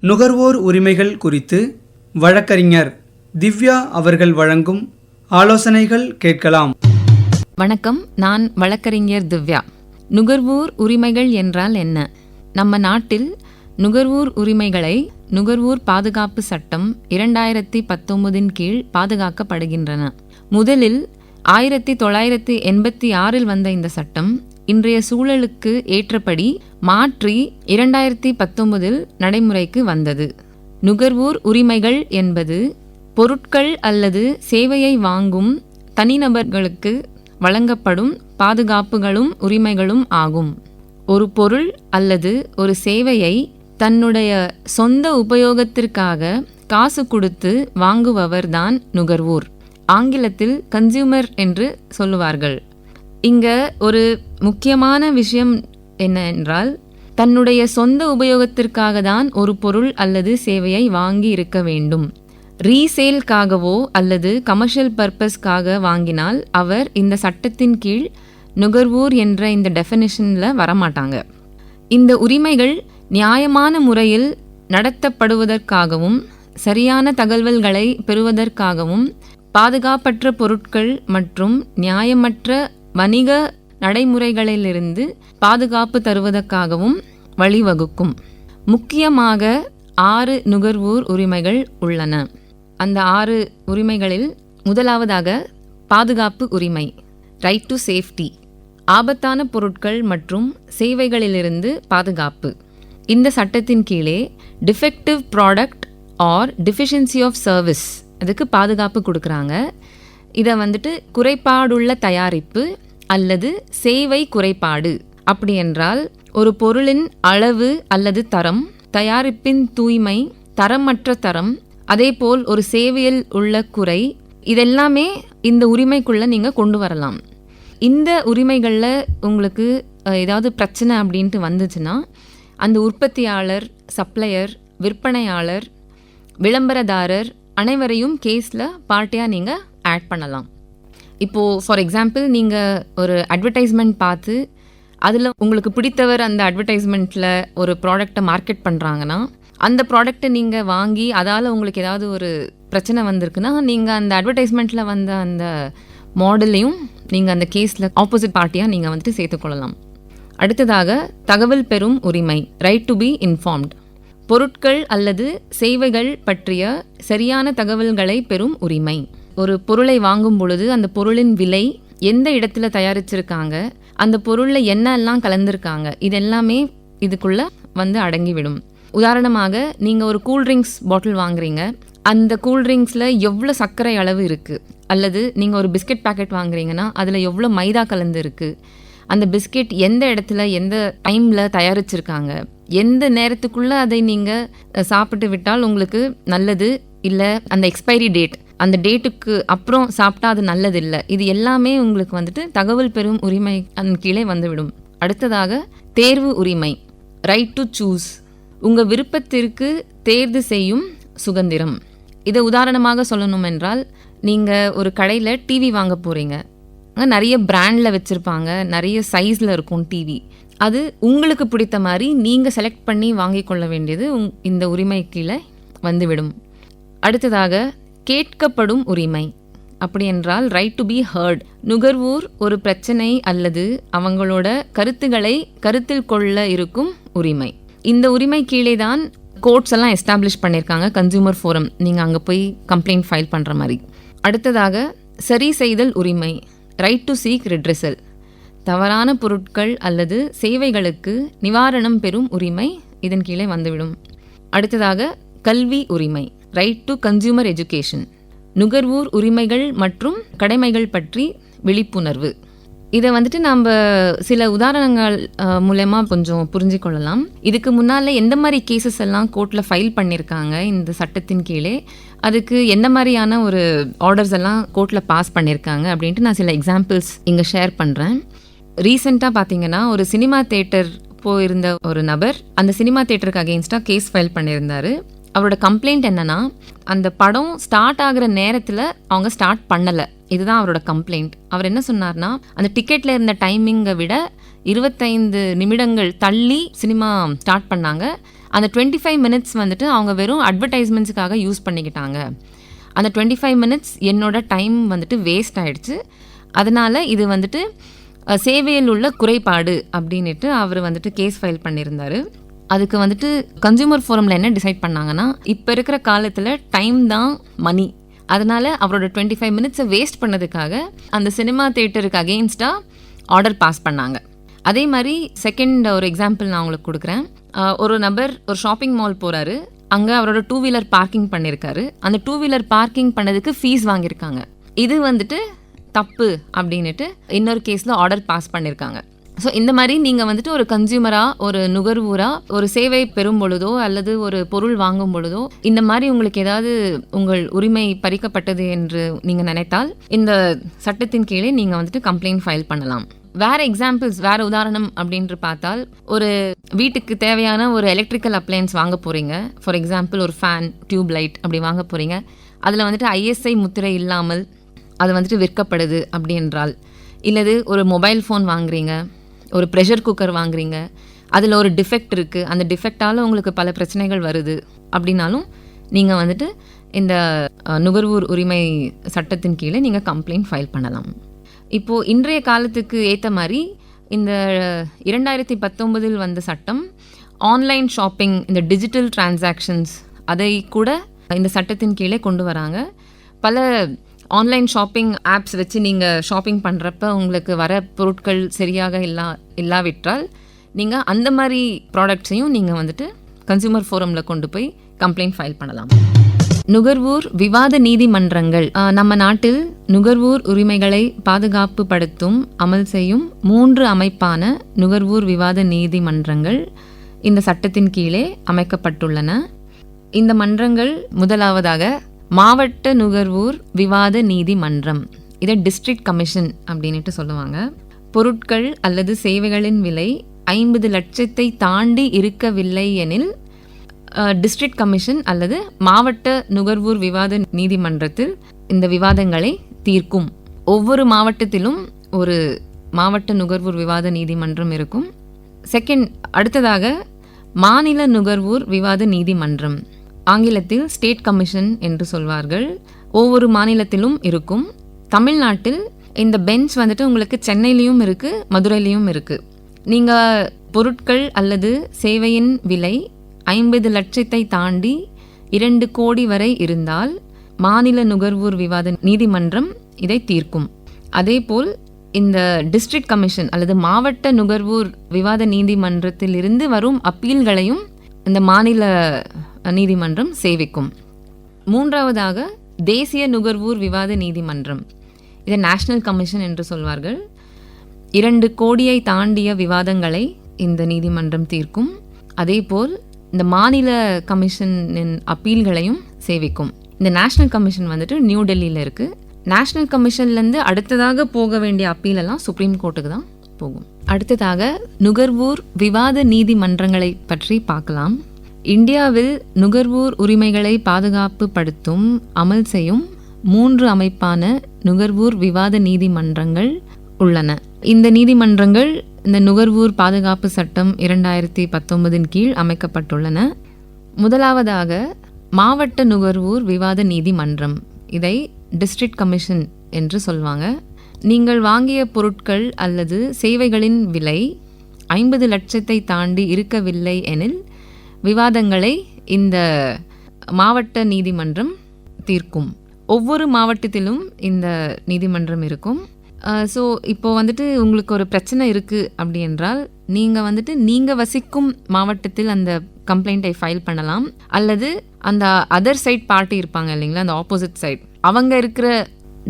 நுகர்வோர் உரிமைகள் குறித்து வழக்கறிஞர் திவ்யா அவர்கள் வழங்கும் ஆலோசனைகள் கேட்கலாம். வணக்கம் நான் வழக்கறிஞர் திவ்யா. நுகர்வோர் உரிமைகள் என்றால் என்ன? நம்ம நாட்டில் நுகர்வோர் உரிமைகளை நுகர்வோர் பாதுகாப்பு சட்டம் இரண்டாயிரத்தி பத்தொன்பதின் கீழ் பாதுகாக்கப்படுகின்றன. முதலில் ஆயிரத்தி தொள்ளாயிரத்தி எண்பத்தி ஆறில் வந்த இந்த சட்டம் இன்றைய சூழலுக்கு ஏற்றபடி மாற்றி இரண்டாயிரத்தி பத்தொன்பதில் நடைமுறைக்கு வந்தது. நுகர்வோர் உரிமைகள் என்பது பொருட்கள் அல்லது சேவையை வாங்கும் தனிநபர்களுக்கு வழங்கப்படும் பாதுகாப்புகளும் உரிமைகளும் ஆகும். ஒரு பொருள் அல்லது ஒரு சேவையை தன்னுடைய சொந்த உபயோகத்திற்காக காசு கொடுத்து வாங்குபவர்தான் நுகர்வோர். ஆங்கிலத்தில் கன்சியூமர் என்று சொல்லுவார்கள். இங்கே ஒரு முக்கியமான விஷயம் என்ன என்றால் தன்னுடைய சொந்த உபயோகத்திற்காக தான் ஒரு பொருள் அல்லது சேவையை வாங்கி இருக்க வேண்டும். ரீசேல்காகவோ அல்லது கமர்ஷியல் பர்பஸ்க்காக வாங்கினால் அவர் இந்த சட்டத்தின் கீழ் நுகர்வோர் என்ற இந்த டெஃபினிஷனில் வரமாட்டாங்க. இந்த உரிமைகள் நியாயமான முறையில் நடத்தப்படுவதற்காகவும் சரியான தகவல்களை பெறுவதற்காகவும் பாதுகாப்பற்ற பொருட்கள் மற்றும் நியாயமற்ற வணிக நடைமுறைகளிலிருந்து பாதுகாப்பு தருவதற்காகவும் வழிவகுக்கும். முக்கியமாக ஆறு நுகர்வோர் உரிமைகள் உள்ளன. அந்த ஆறு உரிமைகளில் முதலாவதாக பாதுகாப்பு உரிமை ரைட் டு சேஃப்டி ஆபத்தான பொருட்கள் மற்றும் சேவைகளிலிருந்து பாதுகாப்பு. இந்த சட்டத்தின் கீழே defective product or deficiency of service அதுக்கு பாதுகாப்பு கொடுக்குறாங்க. இதை வந்துட்டு குறைபாடுள்ள தயாரிப்பு அல்லது சேவை குறைபாடு அப்படி என்றால் ஒரு பொருளின் அளவு அல்லது தரம் தயாரிப்பின் தூய்மை தரமற்ற தரம் அதேபோல் ஒரு சேவையில் உள்ள குறை இதெல்லாமே இந்த உரிமைக்குள்ளே நீங்கள் கொண்டு வரலாம். இந்த உரிமைகளில் உங்களுக்கு ஏதாவது பிரச்சனை அப்படின்ட்டு வந்துச்சுன்னா அந்த உற்பத்தியாளர் சப்ளையர் விற்பனையாளர் விளம்பரதாரர் அனைவரையும் கேஸில் பார்ட்டியாக நீங்கள் ஆட் பண்ணலாம். இப்போது ஃபார் எக்ஸாம்பிள் நீங்கள் ஒரு அட்வர்டைஸ்மெண்ட் பார்த்து அதில் உங்களுக்கு பிடித்தவர் அந்த அட்வர்டைஸ்மெண்ட்டில் ஒரு ப்ராடக்டை மார்க்கெட் பண்ணுறாங்கன்னா அந்த ப்ராடக்ட்டை நீங்கள் வாங்கி அதால் உங்களுக்கு ஏதாவது ஒரு பிரச்சனை வந்திருக்குன்னா நீங்கள் அந்த அட்வர்டைஸ்மெண்ட்டில் வந்த அந்த மாடலையும் நீங்கள் அந்த கேஸில் ஆப்போசிட் பார்ட்டியாக நீங்கள் வந்துட்டு சேர்த்துக்கொள்ளலாம் அடுத்ததாக தகவல் பெறும் உரிமை ரைட் டு பி இன்ஃபார்ம்ட் பொருட்கள் அல்லது சேவைகள் பற்றிய சரியான தகவல்களை பெறும் உரிமை. ஒரு பொருளை வாங்கும் பொழுது அந்த பொருளின் விலை எந்த இடத்துல தயாரிச்சிருக்காங்க அந்த பொருளில் என்னெல்லாம் கலந்துருக்காங்க இதெல்லாமே இதுக்குள்ள வந்து அடங்கிவிடும். உதாரணமாக நீங்கள் ஒரு கூல்ட்ரிங்க்ஸ் பாட்டில் வாங்குறீங்க அந்த கூல்ட்ரிங்க்ஸில் எவ்வளோ சர்க்கரை அளவு இருக்குது அல்லது நீங்கள் ஒரு பிஸ்கட் பாக்கெட் வாங்குறீங்கன்னா அதில் எவ்வளோ மைதா கலந்து இருக்குது அந்த பிஸ்கெட் எந்த இடத்துல எந்த டைமில் தயாரிச்சிருக்காங்க எந்த நேரத்துக்குள்ளே அதை நீங்கள் சாப்பிட்டு விட்டால் உங்களுக்கு நல்லது இல்லை அந்த எக்ஸ்பைரி டேட் அந்த டேட்டுக்கு அப்புறம் சாப்பிட்டா அது நல்லதில்லை. இது எல்லாமே உங்களுக்கு வந்துட்டு தகவல் பெறும் உரிமை அதன் கீழே வந்துவிடும். அடுத்ததாக தேர்வு உரிமை. ரைட் டு சூஸ் உங்கள் விருப்பத்திற்கு தேர்வு செய்யும் சுதந்திரம். இதை உதாரணமாக சொல்லணும் என்றால் நீங்கள் ஒரு கடையில் டிவி வாங்க போகிறீங்க நிறைய பிராண்டில் வச்சுருப்பாங்க. நிறைய சைஸில் இருக்கும் டிவி அது உங்களுக்கு பிடித்த மாதிரி நீங்கள் செலக்ட் பண்ணி வாங்கி கொள்ள வேண்டியது உங் இந்த உரிமை கீழே வந்துவிடும். அடுத்ததாக கேட்கப்படும் உரிமை. அப்படி என்றால் ரைட் டு பி ஹர்ட் நுகர்வோர் ஒரு பிரச்சனை அல்லது அவங்களோட கருத்துக்களை கருத்தில் கொள்ள இருக்கும் உரிமை. இந்த உரிமை கீழே தான் கோர்ட்ஸ் எல்லாம் எஸ்டாப்ளிஷ் பண்ணியிருக்காங்க கன்சியூமர் ஃபோரம் நீங்கள் அங்கே போய் கம்ப்ளைண்ட் ஃபைல் பண்ணுற மாதிரி. அடுத்ததாக சரி செய்தல் உரிமை ரைட் டு சீக் ரிட்ரெசல் தவறான பொருட்கள் அல்லது சேவைகளுக்கு நிவாரணம் பெறும் உரிமை இதன் கீழே வந்துவிடும். அடுத்ததாக கல்வி உரிமை. ரைட் டு கன்சியூமர் எஜுகேஷன் நுகர்வோர் உரிமைகள் மற்றும் கடமைகள் பற்றி விழிப்புணர்வு. இதை வந்துட்டு நம்ம சில உதாரணங்கள் மூலயமா கொஞ்சம் புரிஞ்சு கொள்ளலாம். இதுக்கு முன்னால் எந்த மாதிரி கேசஸ் எல்லாம் கோர்ட்டில் ஃபைல் பண்ணியிருக்காங்க இந்த சட்டத்தின் கீழே? அதுக்கு எந்த மாதிரியான ஒரு ஆர்டர்ஸ் எல்லாம் கோர்ட்டில் பாஸ் பண்ணியிருக்காங்க அப்படின்ட்டு நான் சில எக்ஸாம்பிள்ஸ் இங்கே ஷேர் பண்ணுறேன் ரீசெண்டாக பார்த்தீங்கன்னா ஒரு சினிமா தேட்டர் போயிருந்த ஒரு நபர் அந்த சினிமா தேட்டருக்கு அகெயின்ஸ்டாக கேஸ் ஃபைல் பண்ணியிருந்தாரு. அவரோட கம்ப்ளைண்ட் என்னன்னா அந்த படம் ஸ்டார்ட் ஆகுற நேரத்தில் அவங்க ஸ்டார்ட் பண்ணலை. இதுதான் அவரோட கம்ப்ளைண்ட் அவர் என்ன சொன்னார்னா அந்த டிக்கெட்டில் இருந்த டைமிங்கை விட இருபத்தைந்து நிமிடங்கள் தள்ளி சினிமா ஸ்டார்ட் பண்ணாங்க. அந்த டுவெண்ட்டி ஃபைவ் மினிட்ஸ் வந்துட்டு அவங்க வெறும் அட்வர்டைஸ்மெண்ட்ஸுக்காக யூஸ் பண்ணிக்கிட்டாங்க. அந்த டுவெண்ட்டி ஃபைவ் மினிட்ஸ் என்னோட டைம் வந்துட்டு வேஸ்ட் ஆயிடுச்சு. அதனால் இது வந்துட்டு சேவையில் உள்ள குறைபாடு அப்படின்னுட்டு அவர் வந்துட்டு கேஸ் ஃபைல் பண்ணியிருந்தார். அதுக்கு வந்துட்டு கன்சியூமர் ஃபோரமில் என்ன டிசைட் பண்ணாங்கன்னா இப்போ இருக்கிற காலத்தில் டைம் தான் மணி அதனால் அவரோட டுவெண்ட்டி ஃபைவ் மினிட்ஸை வேஸ்ட் பண்ணதுக்காக அந்த சினிமா தேட்டருக்கு அகெயின்ஸ்டாக ஆர்டர் பாஸ் பண்ணாங்க. அதே மாதிரி செகண்ட் ஒரு எக்ஸாம்பிள் நான் உங்களுக்கு கொடுக்குறேன். ஒரு நபர் ஒரு ஷாப்பிங் மால் போகிறாரு அங்கே அவரோட டூ வீலர் பார்க்கிங் பண்ணியிருக்காரு அந்த டூ வீலர் பார்க்கிங் பண்ணதுக்கு ஃபீஸ் வாங்கியிருக்காங்க. இது வந்துட்டு தப்பு அப்படின்னுட்டு இன்னொரு கேஸில் ஆர்டர் பாஸ் பண்ணியிருக்காங்க ஸோ இந்த மாதிரி நீங்கள் வந்துட்டு ஒரு கன்சியூமராக ஒரு நுகர்வோராக ஒரு சேவை பெறும் பொழுதோ அல்லது ஒரு பொருள் வாங்கும் பொழுதோ இந்த மாதிரி உங்களுக்கு ஏதாவது உங்கள் உரிமை பறிக்கப்பட்டது என்று நீங்கள் நினைத்தால் இந்த சட்டத்தின் கீழே நீங்கள் வந்துட்டு கம்ப்ளைண்ட் ஃபைல் பண்ணலாம். வேற எக்ஸாம்பிள்ஸ் வேற உதாரணம் அப்படின்ட்டு பார்த்தால் ஒரு வீட்டுக்கு தேவையான ஒரு எலக்ட்ரிக்கல் அப்ளையன்ஸ் வாங்க போகிறீங்க ஃபார் எக்ஸாம்பிள் ஒரு ஃபேன் டியூப் லைட் அப்படி வாங்க போகிறீங்க அதில் வந்துட்டு ஐஎஸ்ஐ முத்திரை இல்லாமல் அது வந்துட்டு விற்கப்படுது அப்படி என்றால் இல்லது ஒரு மொபைல் ஃபோன் வாங்குறீங்க. ஒரு ப்ரெஷர் குக்கர் வாங்குறீங்க அதில் ஒரு டிஃபெக்ட் இருக்குது அந்த டிஃபெக்டால் உங்களுக்கு பல பிரச்சனைகள் வருது அப்படின்னாலும் நீங்கள் வந்துட்டு இந்த நுகர்வோர் உரிமை சட்டத்தின் கீழே நீங்கள் கம்ப்ளைண்ட் ஃபைல் பண்ணலாம். இப்போது இன்றைய காலத்துக்கு ஏற்ற மாதிரி இந்த இரண்டாயிரத்தி பத்தொன்பதில் வந்த சட்டம் ஆன்லைன் ஷாப்பிங் இந்த டிஜிட்டல் டிரான்சாக்ஷன்ஸ் அதை கூட இந்த சட்டத்தின் கீழே கொண்டு வராங்க. பல ஆன்லைன் ஷாப்பிங் ஆப்ஸ் வச்சு நீங்கள் ஷாப்பிங் பண்ணுறப்ப உங்களுக்கு வர பொருட்கள் சரியாக இல்லா இல்லாவிட்டால் நீங்கள் அந்த மாதிரி ப்ராடக்ட்ஸையும் நீங்கள் வந்துட்டு கன்சியூமர் ஃபோரமில் கொண்டு போய் கம்ப்ளைண்ட் ஃபைல் பண்ணலாம். நுகர்வோர் விவாத நீதிமன்றங்கள். நம்ம நாட்டில் நுகர்வோர் உரிமைகளை பாதுகாப்பு படுத்தும் அமல் செய்யும் மூன்று அமைப்பான நுகர்வோர் விவாத நீதிமன்றங்கள் இந்த சட்டத்தின் கீழே அமைக்கப்பட்டுள்ளன. இந்த மன்றங்கள் முதலாவதாக மாவட்ட நுகர்வோர் விவாத நீதிமன்றம் இதை டிஸ்ட்ரிக்ட் கமிஷன் அப்படின்னுட்டு சொல்லுவாங்க. பொருட்கள் அல்லது சேவைகளின் விலை ஐம்பது லட்சத்தை தாண்டி இருக்கவில்லை எனில் டிஸ்ட்ரிக்ட் கமிஷன் அல்லது மாவட்ட நுகர்வோர் விவாத நீதிமன்றத்தில் இந்த விவாதங்களை தீர்க்கும். ஒவ்வொரு மாவட்டத்திலும் ஒரு மாவட்ட நுகர்வோர் விவாத நீதிமன்றம் இருக்கும். செகண்ட் அடுத்ததாக மாநில நுகர்வோர் விவாத நீதிமன்றம் ஆங்கிலத்தில் ஸ்டேட் கமிஷன் என்று சொல்வார்கள். ஒவ்வொரு மாநிலத்திலும் இருக்கும். தமிழ்நாட்டில் இந்த பெஞ்ச் வந்துட்டு உங்களுக்கு சென்னையிலையும் இருக்குது மதுரையிலையும் இருக்குது நீங்கள் பொருட்கள் அல்லது சேவையின் விலை ஐம்பது லட்சத்தை தாண்டி இரண்டு கோடி வரை இருந்தால் மாநில நுகர்வோர் விவாத நீதிமன்றம் இதை தீர்க்கும். அதேபோல் இந்த டிஸ்ட்ரிக்ட் கமிஷன் அல்லது மாவட்ட நுகர்வோர் விவாத நீதிமன்றத்தில் இருந்து வரும் அப்பீல்களையும் இந்த மாநில நீதிமன்றம் சேவிக்கும். மூன்றாவதாக தேசிய நுகர்வோர் விவாத நீதிமன்றம். இதை நேஷனல் கமிஷன் என்று சொல்வார்கள். இரண்டு கோடியை தாண்டிய விவாதங்களை இந்த நீதிமன்றம் தீர்க்கும். அதேபோல் இந்த மாநில கமிஷனின் அப்பீல்களையும் சேவிக்கும். இந்த நேஷனல் கமிஷன் வந்துட்டு நியூ டெல்லியில் இருக்குது நேஷனல் கமிஷன்லேருந்து அடுத்ததாக போக வேண்டிய அப்பீலெல்லாம் சுப்ரீம் கோர்ட்டுக்கு தான் போகும். அடுத்ததாக நுகர்வோர் விவாத நீதிமன்றங்களை பற்றி பார்க்கலாம். இந்தியாவில் நுகர்வோர் உரிமைகளை பாதுகாப்பு படுத்தும் அமல் செய்யும் மூன்று அமைப்பான நுகர்வோர் விவாத நீதிமன்றங்கள் உள்ளன. இந்த நீதிமன்றங்கள் இந்த நுகர்வோர் பாதுகாப்பு சட்டம் இரண்டாயிரத்தி பத்தொன்பதின் கீழ் அமைக்கப்பட்டுள்ளன. முதலாவதாக மாவட்ட நுகர்வோர் விவாத நீதிமன்றம் இதை டிஸ்ட்ரிக்ட் கமிஷன் என்று சொல்வாங்க. நீங்கள் வாங்கிய பொருட்கள் அல்லது சேவைகளின் விலை ஐம்பது லட்சத்தை தாண்டி இருக்கவில்லை எனில் விவாதங்களை இந்த மாவட்ட நீதிமன்றம் தீர்க்கும். ஒவ்வொரு மாவட்டத்திலும் இந்த நீதிமன்றம் இருக்கும். ஸோ இப்போ வந்துட்டு உங்களுக்கு ஒரு பிரச்சனை இருக்குது அப்படி என்றால் நீங்கள் வந்துட்டு நீங்கள் வசிக்கும் மாவட்டத்தில் அந்த கம்ப்ளைண்ட்டை ஃபைல் பண்ணலாம். அல்லது அந்த அதர் சைட் பார்ட்டி இருப்பாங்க இல்லைங்களா அந்த ஆப்போசிட் சைட் அவங்க இருக்கிற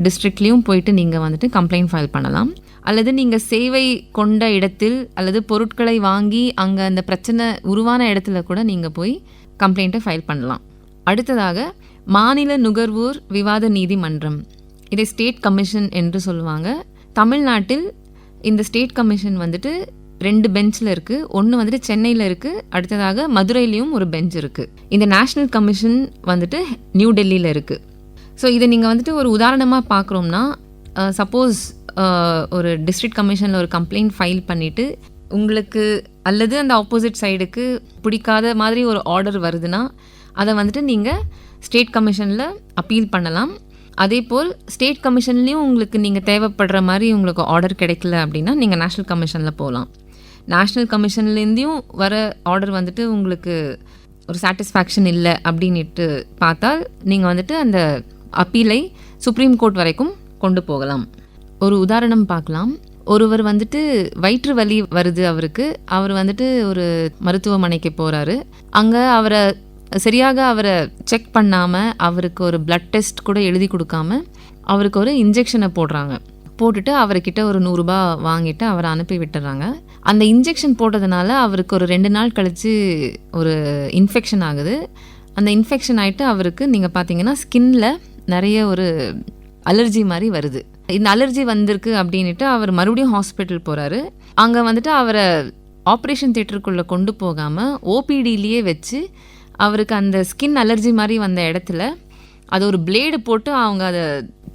டிஸ்ட்ரிக்ட்லேயும் போயிட்டு நீங்கள் வந்துட்டு கம்ப்ளைண்ட் ஃபைல் பண்ணலாம். அல்லது நீங்கள் சேவை கொண்ட இடத்தில் அல்லது பொருட்களை வாங்கி அங்கே அந்த பிரச்சனை உருவான இடத்துல கூட நீங்கள் போய் கம்ப்ளைண்ட்டை ஃபைல் பண்ணலாம். அடுத்ததாக மாநில நுகர்வோர் விவாத நீதிமன்றம். இதை ஸ்டேட் கமிஷன் என்று சொல்லுவாங்க. தமிழ்நாட்டில் இந்த ஸ்டேட் கமிஷன் வந்துட்டு ரெண்டு பெஞ்சில் இருக்குது ஒன்று வந்துட்டு சென்னையில் இருக்குது அடுத்ததாக மதுரையிலையும் ஒரு பெஞ்ச் இருக்குது இந்த நேஷ்னல் கமிஷன் வந்துட்டு நியூ டெல்லியில் இருக்குது ஸோ இதை நீங்கள் வந்துட்டு ஒரு உதாரணமாக பார்க்குறோம்னா சப்போஸ் ஒரு டிஸ்ட்ரிக்ட் கமிஷனில் ஒரு கம்ப்ளைண்ட் ஃபைல் பண்ணிவிட்டு உங்களுக்கு அல்லது அந்த ஆப்போசிட் சைடுக்கு பிடிக்காத மாதிரி ஒரு ஆர்டர் வருதுன்னா அதை வந்துட்டு நீங்கள் ஸ்டேட் கமிஷனில் அப்பீல் பண்ணலாம். அதே போல் ஸ்டேட் கமிஷன்லேயும் உங்களுக்கு நீங்கள் தேவைப்படுற மாதிரி உங்களுக்கு ஆர்டர் கிடைக்கல அப்படின்னா நீங்கள் நேஷ்னல் கமிஷனில் போகலாம் நேஷ்னல் கமிஷன்லேருந்தையும் வர ஆர்டர் வந்துட்டு உங்களுக்கு ஒரு சாட்டிஸ்ஃபேக்ஷன் இல்லை அப்படின்ட்டு பார்த்தால் நீங்கள் வந்துட்டு அந்த அப்பீலை சுப்ரீம் கோர்ட் வரைக்கும் கொண்டு போகலாம். ஒரு உதாரணம் பார்க்கலாம். ஒருவர் வந்துட்டு வயிற்று வலி வருது அவருக்கு. அவர் வந்துட்டு ஒரு மருத்துவமனைக்கு போகிறாரு அங்கே அவரை சரியாக அவரை செக் பண்ணாமல் அவருக்கு ஒரு பிளட் டெஸ்ட் கூட எழுதி கொடுக்காம அவருக்கு ஒரு இன்ஜெக்ஷனை போடுறாங்க. போட்டுட்டு அவர்கிட்ட ஒரு நூறுரூபா வாங்கிட்டு அவரை அனுப்பி விட்டுறாங்க. அந்த இன்ஜெக்ஷன் போட்டதுனால அவருக்கு ஒரு ரெண்டு நாள் கழித்து ஒரு இன்ஃபெக்ஷன் ஆகுது. அந்த இன்ஃபெக்ஷன் ஆகிட்டு அவருக்கு நீங்கள் பார்த்தீங்கன்னா ஸ்கின்ல நிறைய ஒரு அலர்ஜி மாதிரி வருது. இந்த அலர்ஜி வந்திருக்கு அப்படின்ட்டு அவர் மறுபடியும் ஹாஸ்பிட்டல் போகிறாரு அங்கே வந்துட்டு அவரை ஆப்ரேஷன் தேட்டருக்குள்ளே கொண்டு போகாமல் ஓபிடிலேயே வச்சு அவருக்கு அந்த ஸ்கின் அலர்ஜி மாதிரி வந்த இடத்துல அது ஒரு பிளேடு போட்டு அவங்க அதை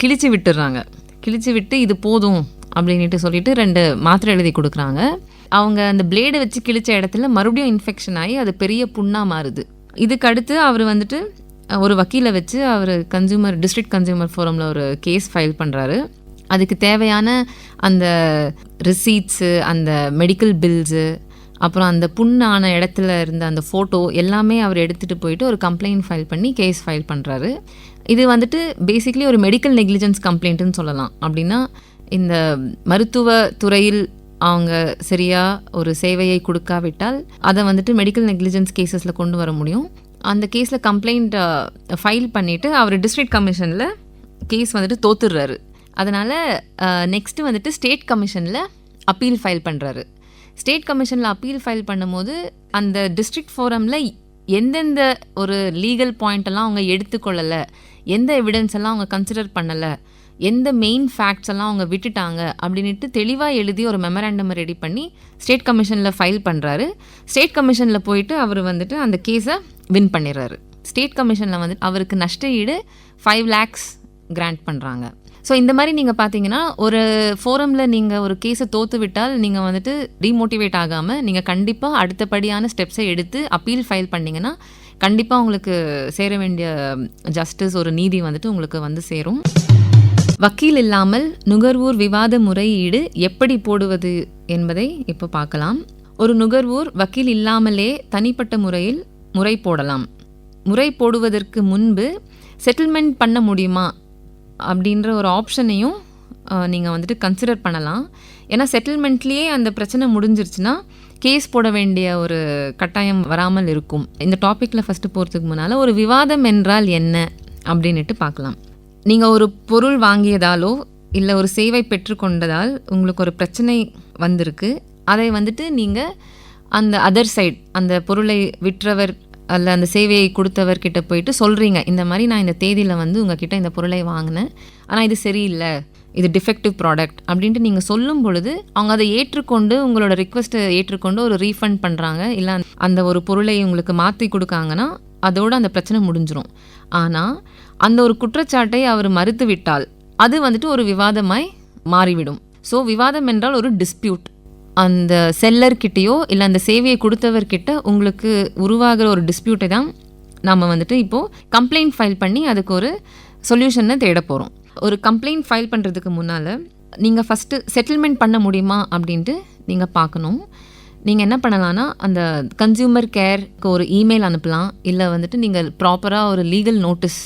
கிழிச்சு விட்டுடுறாங்க கிழிச்சு விட்டு இது போதும் அப்படின்ட்டு சொல்லிட்டு ரெண்டு மாத்திரை எழுதி கொடுக்குறாங்க. அவங்க அந்த பிளேடை வச்சு கிழிச்ச இடத்துல மறுபடியும் இன்ஃபெக்ஷன் ஆகி அது பெரிய புண்ணாக மாறுது. இதுக்கு அடுத்து அவர் வந்துட்டு ஒரு வக்கீலை வச்சு அவர் கன்சியூமர் டிஸ்ட்ரிக்ட் கன்சியூமர் ஃபோரமில் ஒரு கேஸ் ஃபைல் பண்ணுறாரு அதுக்கு தேவையான அந்த ரிசீட்ஸு அந்த மெடிக்கல் பில்ஸு அப்புறம் அந்த புண்ணான இடத்துல இருந்த அந்த ஃபோட்டோ எல்லாமே அவர் எடுத்துகிட்டு போயிட்டு ஒரு கம்ப்ளைண்ட் ஃபைல் பண்ணி கேஸ் ஃபைல் பண்ணுறாரு இது வந்துட்டு பேசிக்லி ஒரு மெடிக்கல் நெக்லிஜென்ஸ் கம்ப்ளைண்ட்டுன்னு சொல்லலாம். அப்படின்னா இந்த மருத்துவ துறையில் அவங்க சரியாக ஒரு சேவையை கொடுக்காவிட்டால் அதை வந்துட்டு மெடிக்கல் நெக்லிஜென்ஸ் கேசஸில் கொண்டு வர முடியும். அந்த கேஸில் கம்ப்ளைண்ட் ஃபைல் பண்ணிவிட்டு அவர் டிஸ்ட்ரிக்ட் கமிஷனில் கேஸ் வந்துட்டு தோத்துடுறாரு. அதனால் நெக்ஸ்ட்டு வந்துட்டு ஸ்டேட் கமிஷனில் அப்பீல் ஃபைல் பண்ணுறாரு ஸ்டேட் கமிஷனில் அப்பீல் ஃபைல் பண்ணும்போது அந்த டிஸ்ட்ரிக்ட் ஃபோரமில் எந்தெந்த ஒரு லீகல் பாயிண்ட்டெல்லாம் அவங்க எடுத்துக்கொள்ளலை எந்த எவிடன்ஸ் எல்லாம் அவங்க கன்சிடர் பண்ணலை எந்த மெயின் ஃபேக்ட்ஸ் எல்லாம் அவங்க விட்டுட்டாங்க அப்படின்ட்டு தெளிவாக எழுதி ஒரு மெமராண்டம் ரெடி பண்ணி ஸ்டேட் கமிஷனில் ஃபைல் பண்ணுறாரு ஸ்டேட் கமிஷனில் போயிட்டு அவர் வந்துட்டு அந்த கேஸை வின் பண்ணிடுறாரு. ஸ்டேட் கமிஷனில் வந்து அவருக்கு நஷ்ட ஈடு ஃபைவ் லேக்ஸ் கிராண்ட் பண்ணுறாங்க ஸோ இந்த மாதிரி நீங்கள் பார்த்தீங்கன்னா ஒரு ஃபோரமில் நீங்கள் ஒரு கேஸை தோற்று விட்டால் நீங்கள் வந்துட்டு டிமோட்டிவேட் ஆகாமல் நீங்கள் கண்டிப்பாக அடுத்தபடியான ஸ்டெப்ஸை எடுத்து அப்பீல் ஃபைல் பண்ணிங்கன்னா கண்டிப்பாக உங்களுக்கு சேர வேண்டிய ஜஸ்டிஸ் ஒரு நீதி வந்துட்டு உங்களுக்கு வந்து சேரும். வக்கீல் இல்லாமல் நுகர்வோர் விவாத முறையீடு எப்படி போடுவது என்பதை இப்போ பார்க்கலாம். ஒரு நுகர்வோர் வக்கீல் இல்லாமலே தனிப்பட்ட முறையில் முறை போடலாம். முறை போடுவதற்கு முன்பு செட்டில்மெண்ட் பண்ண முடியுமா? அப்படின்ற ஒரு ஆப்ஷனையும் நீங்கள் வந்துட்டு கன்சிடர் பண்ணலாம். ஏன்னா செட்டில்மெண்ட்லேயே அந்த பிரச்சனை முடிஞ்சிருச்சுன்னா கேஸ் போட வேண்டிய ஒரு கட்டாயம் வராமல் இருக்கும். இந்த டாப்பிக்கில் ஃபஸ்ட்டு போகிறதுக்கு முன்னால் ஒரு விவாதம் என்றால் என்ன? அப்படின்ட்டு பார்க்கலாம். நீங்கள் ஒரு பொருள் வாங்கியதாலோ இல்லை ஒரு சேவை பெற்றுக்கொண்டதால் உங்களுக்கு ஒரு பிரச்சனை வந்திருக்கு. அதை வந்துட்டு நீங்கள் அந்த அதர் சைட் அந்த பொருளை விற்றவர் அதில் அந்த சேவையை கொடுத்தவர்கிட்ட போயிட்டு சொல்கிறீங்க இந்த மாதிரி நான் இந்த தேதியில் வந்து உங்ககிட்ட இந்த பொருளை வாங்கினேன் ஆனால் இது சரியில்லை இது டிஃபெக்டிவ் ப்ராடக்ட் அப்படின்ட்டு நீங்கள் சொல்லும் பொழுது அவங்க அதை ஏற்றுக்கொண்டு உங்களோட ரிக்வெஸ்ட்டை ஏற்றுக்கொண்டு ஒரு ரீஃபண்ட் பண்ணுறாங்க இல்லை அந்த ஒரு பொருளை உங்களுக்கு மாற்றி கொடுக்காங்கன்னா அதோடு அந்த பிரச்சனை முடிஞ்சிடும் ஆனால் அந்த ஒரு குற்றச்சாட்டை அவர் மறுத்து விட்டால் அது வந்துட்டு ஒரு விவாதமாய் மாறிவிடும். ஸோ விவாதம் என்றால் ஒரு டிஸ்பியூட் அந்த செல்லர்கிட்டேயோ இல்லை அந்த சேவையை கொடுத்தவர்கிட்ட உங்களுக்கு உருவாகிற ஒரு டிஸ்பியூட்டை தான் நாம் வந்துட்டு இப்போது கம்ப்ளைண்ட் ஃபைல் பண்ணி அதுக்கு ஒரு சொல்யூஷனை தேட போகிறோம் ஒரு கம்ப்ளைண்ட் ஃபைல் பண்ணுறதுக்கு முன்னால் நீங்கள் ஃபஸ்ட்டு செட்டில்மெண்ட் பண்ண முடியுமா அப்படின்ட்டு நீங்கள் பார்க்கணும். நீங்கள் என்ன பண்ணலான்னா அந்த கன்சியூமர் கேருக்கு ஒரு இமெயில் அனுப்பலாம். இல்லை வந்துட்டு நீங்கள் ப்ராப்பராக ஒரு லீகல் நோட்டீஸ்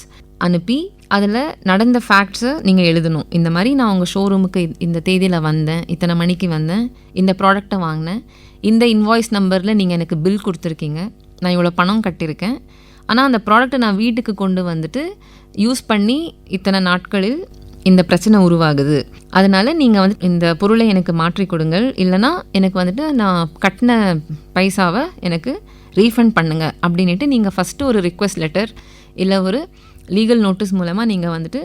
அனுப்பி அதில் நடந்த ஃபேக்ட்ஸை நீங்கள் எழுதணும். இந்த மாதிரி நான் உங்கள் ஷோரூமுக்கு இந்த தேதியில் வந்தேன் இத்தனை மணிக்கு வந்தேன் இந்த ப்ராடக்டை வாங்கினேன். இந்த இன்வாய்ஸ் நம்பரில் நீங்கள் எனக்கு பில் கொடுத்துருக்கீங்க. நான் இவ்வளோ பணம் கட்டியிருக்கேன். ஆனால் அந்த ப்ராடக்ட்டை நான் வீட்டுக்கு கொண்டு வந்துட்டு யூஸ் பண்ணி இத்தனை நாட்களில் இந்த பிரச்சனை உருவாகுது. அதனால் நீங்கள் வந்து இந்த பொருளை எனக்கு மாற்றி கொடுங்கள். இல்லைனா எனக்கு வந்துட்டு நான் கட்டின பைசாவை எனக்கு ரீஃபண்ட் பண்ணுங்கள் அப்படின்ட்டு நீங்கள் ஃபஸ்ட்டு ஒரு ரிக்வெஸ்ட் லெட்டர் இல்லை ஒரு லீகல் நோட்டீஸ் மூலமாக நீங்கள் வந்துட்டு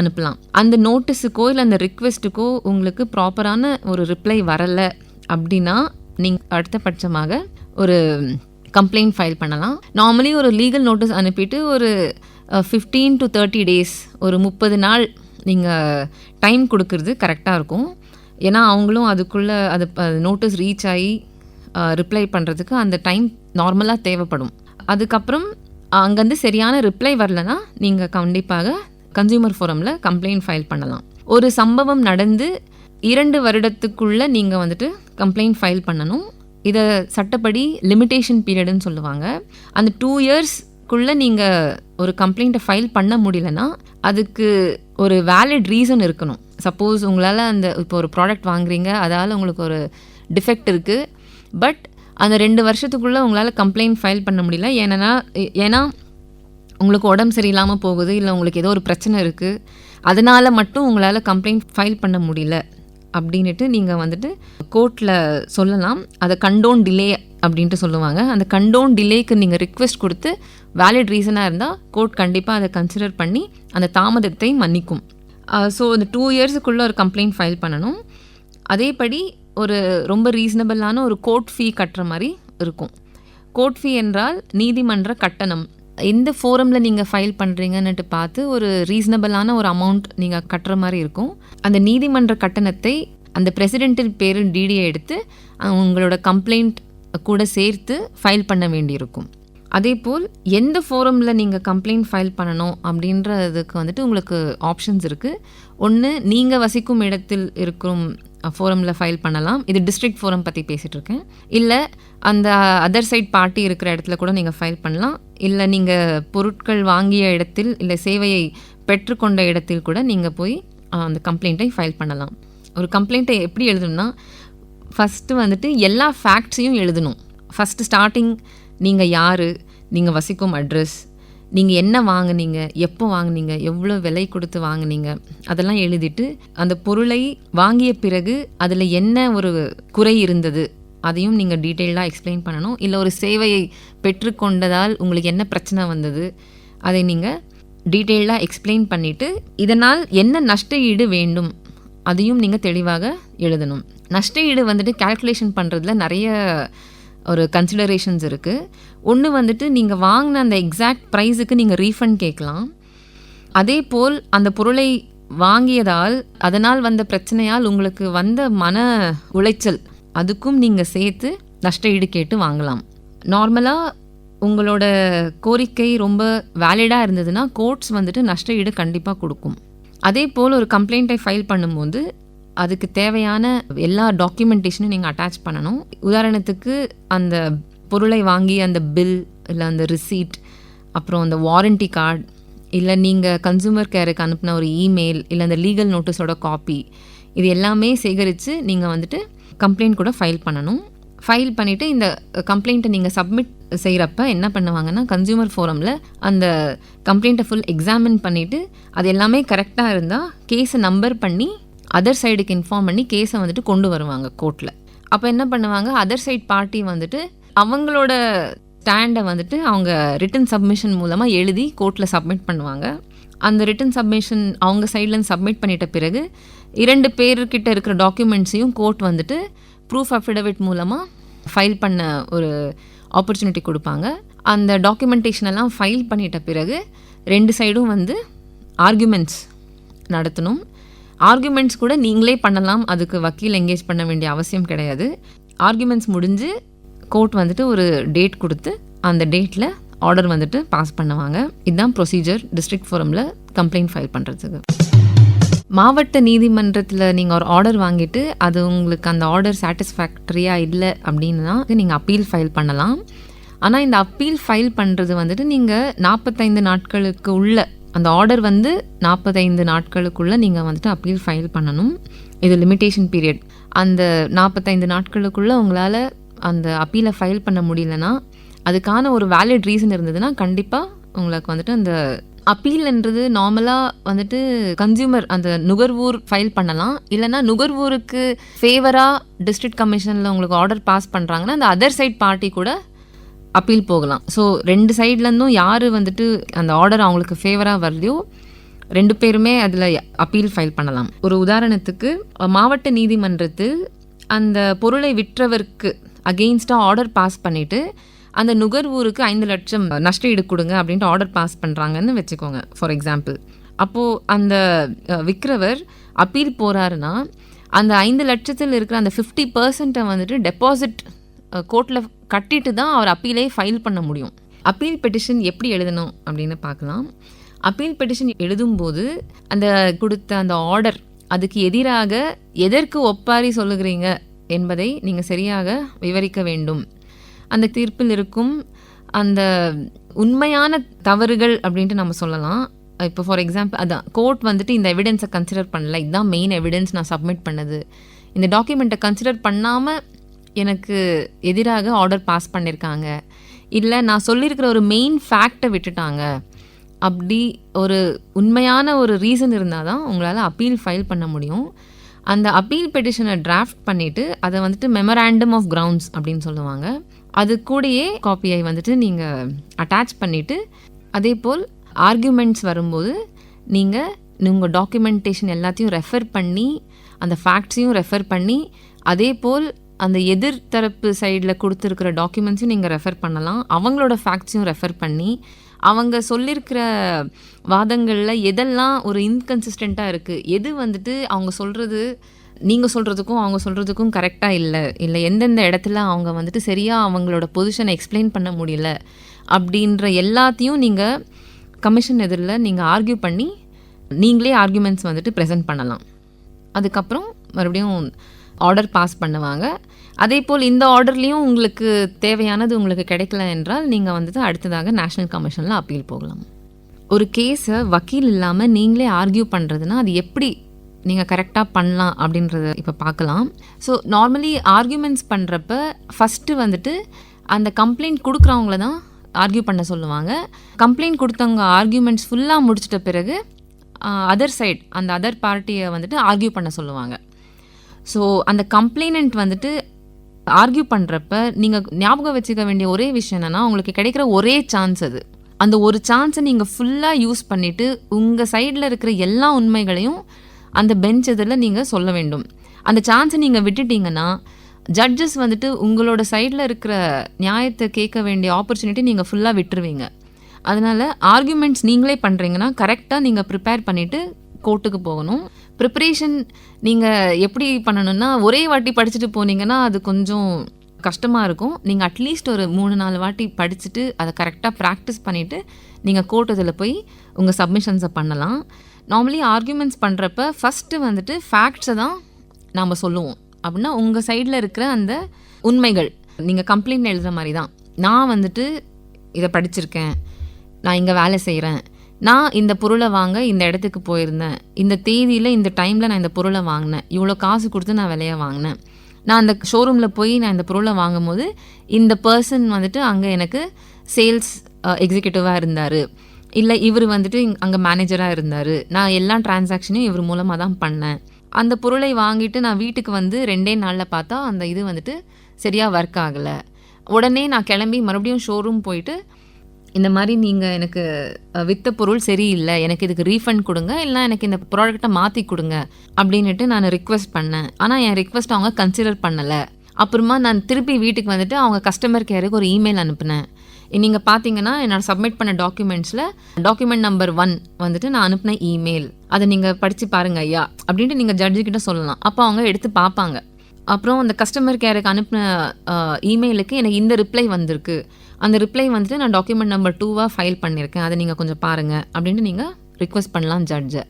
அனுப்பலாம். அந்த நோட்டீஸுக்கோ இல்லை அந்த ரிக்வெஸ்ட்டுக்கோ உங்களுக்கு ப்ராப்பரான ஒரு ரிப்ளை வரலை அப்படின்னா நீங்கள் அடுத்த பட்சமாக ஒரு கம்ப்ளைண்ட் ஃபைல் பண்ணலாம். நார்மலி ஒரு லீகல் நோட்டீஸ் அனுப்பிட்டு ஒரு ஃபிஃப்டீன் டு தேர்ட்டி டேஸ் ஒரு முப்பது நாள் நீங்கள் டைம் கொடுக்கறது கரெக்டாக இருக்கும். ஏன்னா அவங்களும் அதுக்குள்ளே அது நோட்டீஸ் ரீச் ஆகி ரிப்ளை பண்ணுறதுக்கு அந்த டைம் நார்மலாக தேவைப்படும். அதுக்கப்புறம் அங்கேருந்து சரியான ரிப்ளை வரலனா நீங்கள் கண்டிப்பாக கன்சியூமர் ஃபோரமில் கம்ப்ளைண்ட் ஃபைல் பண்ணலாம். ஒரு சம்பவம் நடந்து இரண்டு வருடத்துக்குள்ளே நீங்கள் வந்துட்டு கம்ப்ளைண்ட் ஃபைல் பண்ணணும். இதை சட்டப்படி லிமிட்டேஷன் பீரியடுன்னு சொல்லுவாங்க. அந்த டூ இயர்ஸ்க்குள்ளே நீங்கள் ஒரு கம்ப்ளைண்ட்டை ஃபைல் பண்ண முடியலன்னா அதுக்கு ஒரு வேலிட் ரீசன் இருக்கணும். சப்போஸ் உங்களால் அந்த இப்போ ஒரு ப்ராடக்ட் வாங்குறீங்க அதால் உங்களுக்கு ஒரு டிஃபெக்ட் இருக்குது பட் அந்த ரெண்டு வருஷத்துக்குள்ளே உங்களால் கம்ப்ளைண்ட் ஃபைல் பண்ண முடியல. ஏன்னா ஏன்னா உங்களுக்கு உடம்பு சரியில்லாமல் போகுது இல்லை உங்களுக்கு ஏதோ ஒரு பிரச்சனை இருக்குது அதனால் மட்டும் உங்களால் கம்ப்ளைண்ட் ஃபைல் பண்ண முடியல. அப்படின்ட்டு நீங்கள் வந்துட்டு கோர்ட்டில் சொல்லலாம். அதை கண்டோன் டிலே அப்படின்ட்டு சொல்லுவாங்க. அந்த கண்டோன் டிலேக்கு நீங்கள் ரிக்வெஸ்ட் கொடுத்து வேலிட் ரீசனாக இருந்தால் கோர்ட் கண்டிப்பாக அதை கன்சிடர் பண்ணி அந்த தாமதத்தை மன்னிக்கும். ஸோ அந்த டூ இயர்ஸுக்குள்ளே ஒரு கம்ப்ளைண்ட் ஃபைல் பண்ணணும். அதேபடி ஒரு ரொம்ப ரீசனபிளான ஒரு கோர்ட் ஃபீ கட்டுற மாதிரி இருக்கும். கோர்ட் ஃபீ என்றால் நீதிமன்ற கட்டணம். எந்த ஃபோரமில் நீங்கள் ஃபைல் பண்ணுறீங்கன்னுட்டு பார்த்து ஒரு ரீசனபிளான ஒரு அமௌண்ட் நீங்கள் கட்டுற மாதிரி இருக்கும். அந்த நீதிமன்ற கட்டணத்தை அந்த பிரசிடென்ட்டின் பேர் டிடியை எடுத்து உங்களோட கம்ப்ளைண்ட் கூட சேர்த்து ஃபைல் பண்ண வேண்டியிருக்கும். அதே போல் எந்த ஃபோரமில் நீங்கள் கம்ப்ளைண்ட் ஃபைல் பண்ணணும் அப்படின்றதுக்கு வந்துட்டு உங்களுக்கு ஆப்ஷன்ஸ் இருக்குது ஒன்று நீங்கள் வசிக்கும் இடத்தில் இருக்கும் ஃபோரமில் ஃபைல் பண்ணலாம். இது டிஸ்ட்ரிக்ட் ஃபோரம் பற்றி பேசிகிட்டு இருக்கேன் இல்லை அந்த அதர் சைட் பார்ட்டி இருக்கிற இடத்துல கூட நீங்கள் ஃபைல் பண்ணலாம். இல்லை நீங்கள் பொருட்கள் வாங்கிய இடத்தில் இல்லை சேவையை பெற்றுக்கொண்ட இடத்தில் கூட நீங்கள் போய் அந்த கம்ப்ளைண்ட்டை ஃபைல் பண்ணலாம். ஒரு கம்ப்ளைண்ட்டை எப்படி எழுதணும்னா ஃபஸ்ட்டு வந்துட்டு எல்லா ஃபேக்ட்ஸையும் எழுதணும். ஃபஸ்ட்டு ஸ்டார்டிங் நீங்கள் யார்? நீங்கள் வசிக்கும் அட்ரஸ் நீங்கள் என்ன வாங்குனீங்க? எப்போ வாங்குனீங்க? எவ்வளோ விலை கொடுத்து வாங்குனீங்க? அதெல்லாம் எழுதிட்டு அந்த பொருளை வாங்கிய பிறகு அதில் என்ன ஒரு குறை இருந்தது? அதையும் நீங்கள் டீட்டெயிலாக எக்ஸ்பிளைன் பண்ணணும். இல்லை ஒரு சேவையை பெற்றுக்கொண்டதால் உங்களுக்கு என்ன பிரச்சனை வந்தது? அதை நீங்கள் டீட்டெயிலாக எக்ஸ்பிளைன் பண்ணிவிட்டு இதனால் என்ன நஷ்ட ஈடு வேண்டும்? அதையும் நீங்கள் தெளிவாக எழுதணும். நஷ்ட ஈடு வந்துட்டு கால்குலேஷன் பண்ணுறதுல நிறைய ஒரு கன்சிடரேஷன்ஸ் இருக்குது ஒன்று வந்துட்டு நீங்கள் வாங்கின அந்த எக்ஸாக்ட் ப்ரைஸுக்கு நீங்கள் ரீஃபண்ட் கேட்கலாம். அதே போல் அந்த பொருளை வாங்கியதால் அதனால் வந்த பிரச்சனையால் உங்களுக்கு வந்த மன உளைச்சல் அதுக்கும் நீங்கள் சேர்த்து நஷ்ட ஈடு கேட்டு வாங்கலாம். நார்மலாக உங்களோட கோரிக்கை ரொம்ப வேலிடாக இருந்ததுன்னா கோர்ட்ஸ் வந்துட்டு நஷ்ட ஈடு கண்டிப்பாக கொடுக்கும். அதே போல் ஒரு கம்ப்ளைண்ட்டை ஃபைல் பண்ணும்போது அதுக்கு தேவையான எல்லா டாக்குமெண்டேஷனும் நீங்கள் அட்டாச் பண்ணணும். உதாரணத்துக்கு அந்த பொருளை வாங்கி அந்த பில் இல்லை அந்த ரிசீட் அப்புறம் அந்த வாரண்டி கார்டு இல்லை நீங்கள் கன்சூமர் கேருக்கு அனுப்பின ஒரு இமெயில் இல்லை அந்த லீகல் நோட்டீஸோட காப்பி இது எல்லாமே சேகரித்து நீங்கள் வந்துட்டு கம்ப்ளைண்ட் கூட ஃபைல் பண்ணணும். ஃபைல் பண்ணிவிட்டு இந்த கம்ப்ளைண்ட்டை நீங்கள் சப்மிட் செய்கிறப்ப என்ன பண்ணுவாங்கன்னா கன்சியூமர் ஃபோரமில் அந்த கம்ப்ளைண்ட்டை ஃபுல் எக்ஸாமின் பண்ணிவிட்டு அது எல்லாமே கரெக்டாக இருந்தால் கேஸை நம்பர் பண்ணி அதர் சைடுக்கு இன்ஃபார்ம் பண்ணி கேஸை வந்துட்டு கொண்டு வருவாங்க கோர்ட்டில் அப்போ என்ன பண்ணுவாங்க? அதர் சைட் பார்ட்டி வந்துட்டு அவங்களோட ஸ்டாண்டை வந்துட்டு அவங்க ரிட்டன் சப்மிஷன் மூலமாக எழுதி கோர்ட்டில் சப்மிட் பண்ணுவாங்க. அந்த ரிட்டன் சப்மிஷன் அவங்க சைட்லேருந்து சப்மிட் பண்ணிட்ட பிறகு இரண்டு பேர்கிட்ட இருக்கிற டாக்குமெண்ட்ஸையும் கோர்ட் வந்துட்டு ப்ரூஃப் அஃபிடவிட் மூலமாக ஃபைல் பண்ண ஒரு ஆப்பர்ச்சுனிட்டி கொடுப்பாங்க. அந்த டாக்குமெண்டேஷன் எல்லாம் ஃபைல் பண்ணிட்ட பிறகு ரெண்டு சைடும் வந்து ஆர்குமெண்ட்ஸ் நடத்தணும். ஆர்குமெண்ட்ஸ் கூட நீங்களே பண்ணலாம். அதுக்கு வக்கீல் எங்கேஜ் பண்ண வேண்டிய அவசியம் கிடையாது. ஆர்குமெண்ட்ஸ் முடிஞ்சு கோர்ட் வந்துட்டு ஒரு டேட் கொடுத்து அந்த டேட்டில் ஆர்டர் வந்துட்டு பாஸ் பண்ணுவாங்க. இதுதான் ப்ரொசீஜர் டிஸ்ட்ரிக்ட் ஃபோரமில் கம்ப்ளைண்ட் ஃபைல் பண்ணுறதுக்கு மாவட்ட நீதிமன்றத்தில் நீங்கள் ஒரு ஆர்டர் வாங்கிட்டு அது உங்களுக்கு அந்த ஆர்டர் சாட்டிஸ்ஃபேக்டரியாக இல்லை அப்படின்னா நீங்கள் அப்பீல் ஃபைல் பண்ணலாம். ஆனால் இந்த அப்பீல் ஃபைல் பண்ணுறது வந்துட்டு நீங்கள் நாற்பத்தைந்து நாட்களுக்கு உள்ள அந்த ஆர்டர் வந்து நாற்பத்தைந்து நாட்களுக்குள்ளே நீங்கள் வந்துட்டு அப்பீல் ஃபைல் பண்ணணும். இது லிமிட்டேஷன் பீரியட் அந்த நாற்பத்தைந்து நாட்களுக்குள்ளே உங்களால் அந்த அப்பீலை ஃபைல் பண்ண முடியலன்னா அதுக்கான ஒரு வேலிட் ரீசன் இருந்ததுன்னா கண்டிப்பாக உங்களுக்கு வந்துட்டு அந்த அப்பீல்ன்றது நார்மலாக வந்துட்டு கன்சியூமர் அந்த நுகர்வோர் ஃபைல் பண்ணலாம். இல்லைனா நுகர்வோருக்கு ஃபேவராக டிஸ்ட்ரிக்ட் கமிஷனில் உங்களுக்கு ஆர்டர் பாஸ் பண்ணுறாங்கன்னா அந்த அதர் சைட் பார்ட்டி கூட அப்பீல் போகலாம். ஸோ ரெண்டு சைட்லேருந்தும் யார் வந்துட்டு அந்த ஆர்டர் அவங்களுக்கு ஃபேவராக வரலையோ ரெண்டு பேருமே அதில் அப்பீல் ஃபைல் பண்ணலாம். ஒரு உதாரணத்துக்கு மாவட்ட நீதிமன்றத்தில் அந்த பொருளை விற்றவருக்கு அகெயின்ஸ்டாக ஆர்டர் பாஸ் பண்ணிவிட்டு அந்த நுகர்வோருக்கு ஐந்து லட்சம் நஷ்டஈடு கொடுங்க அப்படின்ட்டு ஆர்டர் பாஸ் பண்ணுறாங்கன்னு வச்சுக்கோங்க ஃபார் எக்ஸாம்பிள் அப்போது அந்த விற்கிறவர் அப்பீல் போகிறாருன்னா அந்த ஐந்து லட்சத்தில் இருக்கிற அந்த ஃபிஃப்டி பர்சன்ட்டை வந்துட்டு டெபாசிட் கோர்ட்டில் கட்டிட்டு தான் அவர் அப்பீலே ஃபைல் பண்ண முடியும். அப்பீல் பெட்டிஷன் எப்படி எழுதணும் அப்படின்னு பார்க்கலாம். அப்பீல் பெட்டிஷன் எழுதும்போது அந்த கொடுத்த அந்த ஆர்டர் அதுக்கு எதிராக எதற்கு ஒப்பாரி சொல்லுகிறீங்க என்பதை நீங்கள் சரியாக விவரிக்க வேண்டும். அந்த தீர்ப்பில் இருக்கும் அந்த உண்மையான தவறுகள் அப்படின்ட்டு நம்ம சொல்லலாம். இப்போ ஃபார் எக்ஸாம்பிள் அதான் கோர்ட் வந்துட்டு இந்த எவிடன்ஸை கன்சிடர் பண்ணல. இதுதான் மெயின் எவிடன்ஸ் நான் சப்மிட் பண்ணது. இந்த டாக்குமெண்ட்டை கன்சிடர் பண்ணாமல் எனக்கு எதிராக ஆர்டர் பாஸ் பண்ணியிருக்காங்க இல்லை நான் சொல்லியிருக்கிற ஒரு மெயின் ஃபேக்டை விட்டுட்டாங்க. அப்படி ஒரு உண்மையான ஒரு ரீசன் இருந்தால் தான் உங்களால் அப்பீல் ஃபைல் பண்ண முடியும். அந்த அப்பீல் பெட்டிஷனை டிராஃப்ட் பண்ணிவிட்டு அதை வந்துட்டு மெமராண்டம் ஆஃப் கிரவுண்ட்ஸ் அப்படின்னு சொல்லுவாங்க. அது கூடயே காப்பியை வந்துட்டு நீங்கள் அட்டாச் பண்ணிவிட்டு அதே போல் ஆர்கியூமெண்ட்ஸ் வரும்போது நீங்கள் உங்கள் டாக்குமெண்டேஷன் எல்லாத்தையும் ரெஃபர் பண்ணி அந்த ஃபேக்ட்ஸையும் ரெஃபர் பண்ணி அதே போல் அந்த எதிர்த்தரப்பு சைடில் கொடுத்துருக்கிற டாக்குமெண்ட்ஸையும் நீங்கள் ரெஃபர் பண்ணலாம். அவங்களோட ஃபேக்ட்ஸையும் ரெஃபர் பண்ணி அவங்க சொல்லியிருக்கிற வாதங்களில் எதெல்லாம் ஒரு இன்கன்சிஸ்டண்ட்டாக இருக்குது எது வந்துட்டு அவங்க சொல்கிறது நீங்கள் சொல்கிறதுக்கும் அவங்க சொல்கிறதுக்கும் கரெக்டாக இல்லை இல்லை எந்தெந்த இடத்துல அவங்க வந்துட்டு சரியாக அவங்களோட பொசிஷனை எக்ஸ்பிளைன் பண்ண முடியல அப்படின்ற எல்லாத்தையும் நீங்கள் கமிஷன் எதிரில் நீங்கள் ஆர்கியூ பண்ணி நீங்களே ஆர்கியூமெண்ட்ஸ் வந்துட்டு ப்ரெசென்ட் பண்ணலாம். அதுக்கப்புறம் மறுபடியும் ஆர்டர் பாஸ் பண்ணுவாங்க. அதே போல் இந்த ஆர்டர்லேயும் உங்களுக்கு தேவையானது உங்களுக்கு கிடைக்கல என்றால் நீங்கள் வந்துட்டு அடுத்ததாக நேஷ்னல் கமிஷனில் அப்பீல் போகலாம். ஒரு கேஸை வக்கீல் இல்லாமல் நீங்களே ஆர்கியூ பண்ணுறதுனா அது எப்படி நீங்கள் கரெக்டாக பண்ணலாம் அப்படின்றத இப்போ பார்க்கலாம் ஸோ நார்மலி ஆர்கியூமெண்ட்ஸ் பண்ணுறப்ப ஃபஸ்ட்டு வந்துட்டு அந்த கம்ப்ளைண்ட் கொடுக்குறவங்கள தான் ஆர்கியூ பண்ண சொல்லுவாங்க. கம்ப்ளைண்ட் கொடுத்தவங்க ஆர்கியூமெண்ட்ஸ் ஃபுல்லாக முடிச்சிட்ட பிறகு அதர் சைட் அந்த அதர் பார்ட்டியை வந்துட்டு ஆர்கியூ பண்ண சொல்லுவாங்க. ஸோ அந்த கம்ப்ளைனண்ட் வந்துட்டு ஆர்கியூ பண்ணுறப்ப நீங்கள் ஞாபகம் வச்சுக்க வேண்டிய ஒரே விஷயம் என்னென்னா உங்களுக்கு கிடைக்கிற ஒரே சான்ஸ் அது. அந்த ஒரு சான்ஸை நீங்கள் ஃபுல்லாக யூஸ் பண்ணிவிட்டு உங்கள் சைடில் இருக்கிற எல்லா உண்மைகளையும் அந்த பெஞ்ச் இதில் நீங்கள் சொல்ல வேண்டும். அந்த சான்ஸை நீங்கள் விட்டுட்டீங்கன்னா ஜட்ஜஸ் வந்துட்டு உங்களோட சைடில் இருக்கிற நியாயத்தை கேட்க வேண்டிய ஆப்பர்ச்சுனிட்டி நீங்கள் ஃபுல்லாக விட்டுருவீங்க. அதனால் ஆர்கியூமெண்ட்ஸ் நீங்களே பண்ணுறீங்கன்னா கரெக்டாக நீங்கள் ப்ரிப்பேர் பண்ணிவிட்டு கோர்ட்டுக்கு போகணும். ப்ரிப்பரேஷன் நீங்கள் எப்படி பண்ணணும்னா ஒரே வாட்டி படிச்சுட்டு போனீங்கன்னா அது கொஞ்சம் கஷ்டமாக இருக்கும். நீங்கள் அட்லீஸ்ட் ஒரு மூணு நாலு வாட்டி படிச்சுட்டு அதை கரெக்டாக ப்ராக்டிஸ் பண்ணிவிட்டு நீங்கள் கோர்ட் இதில் போய் உங்கள் சப்மிஷன்ஸை பண்ணலாம். நார்மலி ஆர்கியூமெண்ட்ஸ் பண்ணுறப்ப ஃபஸ்ட்டு வந்துட்டு ஃபேக்ட்ஸை தான் நாம் சொல்லுவோம். அப்படின்னா உங்கள் சைடில் இருக்கிற அந்த உண்மைகள் நீங்கள் கம்ப்ளைண்ட் எழுதுகிற மாதிரி தான். நான் வந்துட்டு இதை படிச்சிருக்கேன். நான் இங்கே வேலை செய்கிறேன் நான் இந்த பொருளை வாங்க இந்த இடத்துக்கு போயிருந்தேன். இந்த தேதியில் இந்த டைமில் நான் இந்த பொருளை வாங்கினேன். இவ்வளோ காசு கொடுத்து நான் விலையை வாங்கினேன். நான் அந்த ஷோரூமில் போய் நான் இந்த பொருளை வாங்கும்போது இந்த பர்சன் வந்துட்டு அங்கே எனக்கு சேல்ஸ் எக்ஸிக்யூட்டிவாக இருந்தார். இல்லை இவர் வந்துட்டு அங்கே மேனேஜராக இருந்தார். நான் எல்லா டிரான்சாக்ஷனையும் இவர் மூலமாக தான் பண்ணேன். அந்த பொருளை வாங்கிட்டு நான் வீட்டுக்கு வந்து ரெண்டே நாளில் பார்த்தா அந்த இது வந்துட்டு சரியாக ஒர்க் ஆகலை. உடனே நான் கிளம்பி மறுபடியும் ஷோரூம் போயிட்டு இந்த மாதிரி நீங்கள் எனக்கு வித்த பொருள் சரியில்லை எனக்கு இதுக்கு ரீஃபண்ட் கொடுங்க இல்லை எனக்கு இந்த ப்ராடக்ட்டை மாற்றி கொடுங்க அப்படின்னுட்டு நான் ரிக்வெஸ்ட் பண்ணேன். ஆனால் என் ரிக்வெஸ்ட் அவங்க கன்சிடர் பண்ணலை. அப்புறமா நான் திருப்பி வீட்டுக்கு வந்துட்டு அவங்க கஸ்டமர் கேருக்கு ஒரு இமெயில் அனுப்புனேன். நீங்கள் பார்த்தீங்கன்னா என்னோட சப்மிட் பண்ண டாக்குமெண்ட்ஸில் டாக்குமெண்ட் நம்பர் ஒன் வந்துட்டு நான் அனுப்பின இமெயில் அதை நீங்கள் படித்து பாருங்க ஐயா அப்படின்ட்டு நீங்கள் ஜட்ஜுக்கிட்ட சொல்லலாம். அப்போ அவங்க எடுத்து பார்ப்பாங்க அப்புறம் அந்த கஸ்டமர் கேருக்கு அனுப்பின இமெயிலுக்கு எனக்கு இந்த ரிப்ளை வந்திருக்கு. அந்த ரிப்ளை வந்துட்டு நான் டாக்குமெண்ட் நம்பர் டூவாக ஃபைல் பண்ணியிருக்கேன் அதை நீங்கள் கொஞ்சம் பாருங்கள் அப்படின்ட்டு நீங்கள் ரிக்வெஸ்ட் பண்ணலாம் ஜட்ஜை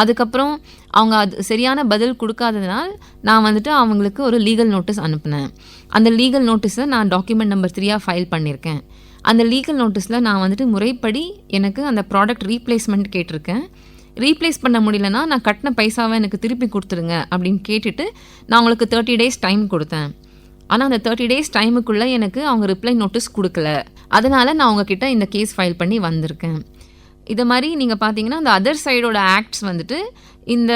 அதுக்கப்புறம் அவங்க அது சரியான பதில் கொடுக்காததுனால் நான் வந்துட்டு அவங்களுக்கு ஒரு லீகல் நோட்டீஸ் அனுப்பினேன். அந்த லீகல் நோட்டீஸை நான் டாக்குமெண்ட் நம்பர் த்ரீயாக ஃபைல் பண்ணியிருக்கேன் அந்த லீகல் நோட்டீஸில் நான் வந்துட்டு முறைப்படி எனக்கு அந்த ப்ராடக்ட் ரீப்ளேஸ்மெண்ட் கேட்டிருக்கேன். ரீப்ளேஸ் பண்ண முடியலன்னா நான் கட்டின பைசாவை எனக்கு திருப்பி கொடுத்துருங்க அப்படின்னு கேட்டுட்டு நான் உங்களுக்கு தேர்ட்டி டேஸ் டைம் கொடுத்தேன். ஆனால் அந்த தேர்ட்டி டேஸ் டைமுக்குள்ளே எனக்கு அவங்க ரிப்ளை நோட்டீஸ் கொடுக்கல. அதனால் நான் உங்ககிட்ட இந்த கேஸ் ஃபைல் பண்ணி வந்திருக்கேன். இதை மாதிரி நீங்கள் பார்த்தீங்கன்னா அந்த அதர் சைடோட ஆக்ட்ஸ் வந்துட்டு இந்த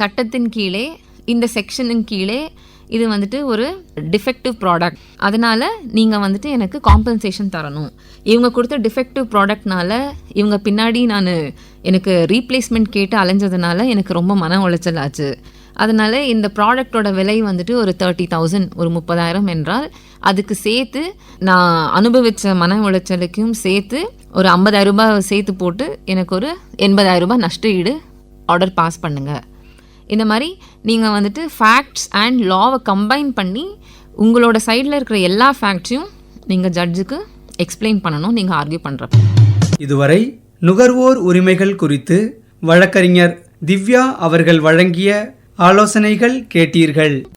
சட்டத்தின் கீழே இந்த செக்ஷனின் கீழே இது வந்துட்டு ஒரு டிஃபெக்டிவ் ப்ராடக்ட் அதனால் நீங்கள் வந்துட்டு எனக்கு காம்பன்சேஷன் தரணும். இவங்க கொடுத்த டிஃபெக்டிவ் ப்ராடக்ட்னால இவங்க பின்னாடி நான் எனக்கு ரீப்ளேஸ்மெண்ட் கேட்டு அலைஞ்சதுனால எனக்கு ரொம்ப மன உளைச்சல் ஆச்சு. அதனால இந்த ப்ராடக்டோட விலை வந்துட்டு ஒரு தேர்ட்டி தௌசண்ட் ஒரு முப்பதாயிரம் என்றால் அதுக்கு சேர்த்து நான் அனுபவித்த மன உளைச்சலுக்கும் சேர்த்து ஒரு ஐம்பதாயிரம் ரூபாய் சேர்த்து போட்டு எனக்கு ஒரு எண்பதாயிரம் ரூபாய் நஷ்ட ஈடு ஆர்டர் பாஸ் பண்ணுங்கள் இந்த மாதிரி நீங்கள் வந்துட்டு ஃபேக்ட்ஸ் அண்ட் லாவை கம்பைன் பண்ணி உங்களோட சைடில் இருக்கிற எல்லா ஃபேக்ட்ஸையும் நீங்கள் ஜட்ஜுக்கு எக்ஸ்பிளைன் பண்ணணும் நீங்கள் ஆர்கியூ பண்ணுறப்ப இதுவரை நுகர்வோர் உரிமைகள் குறித்து வழக்கறிஞர் திவ்யா அவர்கள் வழங்கிய ஆலோசனைகள் கேட்டீர்கள்.